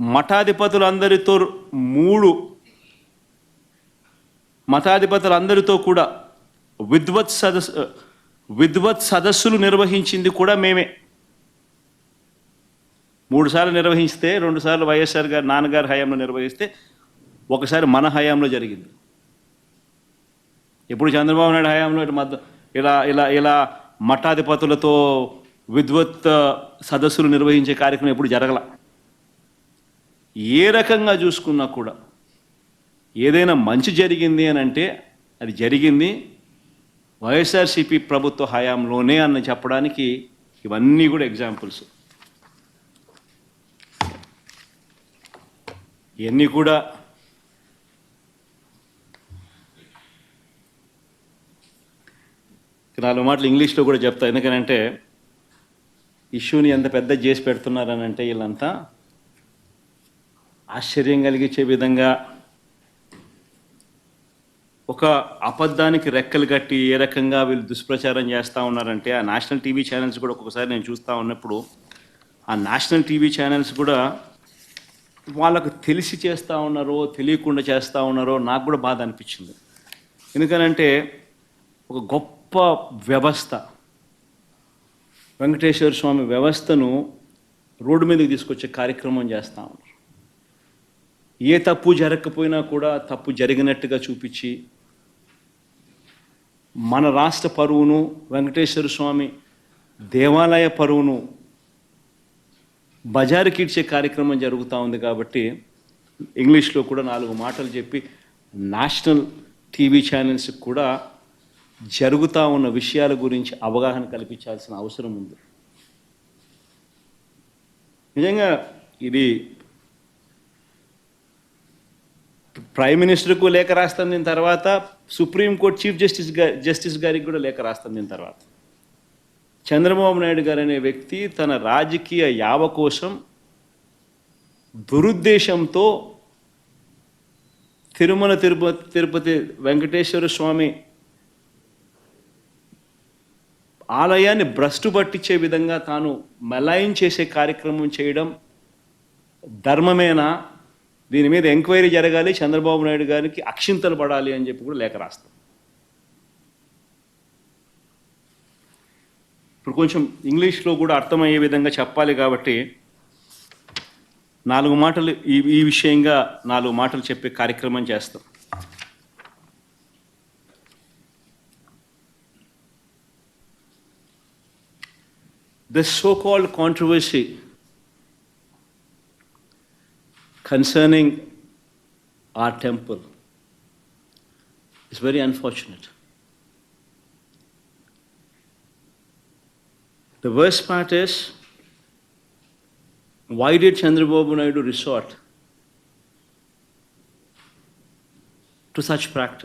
మఠాధిపతులందరితో మూడు మఠాధిపతులందరితో కూడా విద్వత్ సదస్సు విద్వత్ సదస్సులు నిర్వహించింది కూడా మేమే. మూడు సార్లు నిర్వహిస్తే రెండు సార్లు వైఎస్ఆర్ గారు నాన్నగారి హయాంలో నిర్వహిస్తే ఒకసారి మన హయాంలో జరిగింది. ఇప్పుడు చంద్రబాబు నాయుడు హయాంలో ఇటు మధ్య ఇలా ఇలా ఇలా మఠాధిపతులతో విద్వత్ సదస్సులు నిర్వహించే కార్యక్రమం ఎప్పుడు జరగల. ఏ రకంగా చూసుకున్నా కూడా ఏదైనా మంచి జరిగింది అని అంటే అది జరిగింది. వైఎస్ఆర్సీపీ ప్రభుత్వ హయాంలోనే అని చెప్పడానికి ఇవన్నీ కూడా ఎగ్జాంపుల్స్ ఇవన్నీ కూడా నాలుగు మాటలు ఇంగ్లీష్లో కూడా చెప్తా. ఎందుకనంటే ఇష్యూని ఎంత పెద్ద చేసి పెడుతున్నారని అంటే వీళ్ళంతా ఆశ్చర్యం కలిగించే విధంగా ఒక అబద్ధానికి రెక్కలు కట్టి ఏ రకంగా వీళ్ళు దుష్ప్రచారం చేస్తూ ఉన్నారంటే ఆ నేషనల్ టీవీ ఛానల్స్ కూడా ఒక్కొక్కసారి నేను చూస్తూ ఉన్నప్పుడు ఆ నేషనల్ టీవీ ఛానల్స్ కూడా వాళ్ళకు తెలిసి చేస్తూ ఉన్నారో తెలియకుండా చేస్తూ ఉన్నారో నాకు కూడా బాధ అనిపించింది. ఎందుకనంటే ఒక గొప్ప వ్యవస్థ వెంకటేశ్వర స్వామి వ్యవస్థను రోడ్డు మీదకి తీసుకొచ్చే కార్యక్రమం చేస్తూ ఉన్నారు. ఏ తప్పు జరగకపోయినా కూడా తప్పు జరిగినట్టుగా చూపించి మన రాష్ట్ర పరువును వెంకటేశ్వర స్వామి దేవాలయ పరువును బజారు ఇచ్చే కార్యక్రమం జరుగుతూ ఉంది కాబట్టి ఇంగ్లీష్లో కూడా నాలుగు మాటలు చెప్పి నేషనల్ టీవీ ఛానల్స్ కూడా జరుగుతూ ఉన్న విషయాల గురించి అవగాహన కల్పించాల్సిన అవసరం ఉంది. నిజంగా ఇది ప్రైమ్ మినిస్టర్కు లేఖ రాస్తాను దీని తర్వాత సుప్రీంకోర్టు చీఫ్ జస్టిస్ గారి జస్టిస్ గారికి కూడా లేఖ రాస్తాను దీని తర్వాత. చంద్రబాబు నాయుడు గారు అనే వ్యక్తి తన రాజకీయ యావ కోసం దురుద్దేశంతో తిరుమల తిరుపతి తిరుపతి వెంకటేశ్వర స్వామి ఆలయాన్ని భ్రష్టు పట్టించే విధంగా తాను మలాయిం చేసే కార్యక్రమం చేయడం ధర్మమేనా? దీని మీద ఎంక్వైరీ జరగాలి చంద్రబాబు నాయుడు గారికి అక్షింతలు పడాలి అని చెప్పి కూడా లేఖ రాస్తాం. ఇప్పుడు కొంచెం ఇంగ్లీష్లో కూడా అర్థమయ్యే విధంగా చెప్పాలి కాబట్టి నాలుగు మాటలు ఈ ఈ విషయంగా నాలుగు మాటలు చెప్పే కార్యక్రమం చేస్తాం. The so called controversy concerning our temple is very unfortunate. The worst part is, why did Chandrababu Naidu resort to such practice?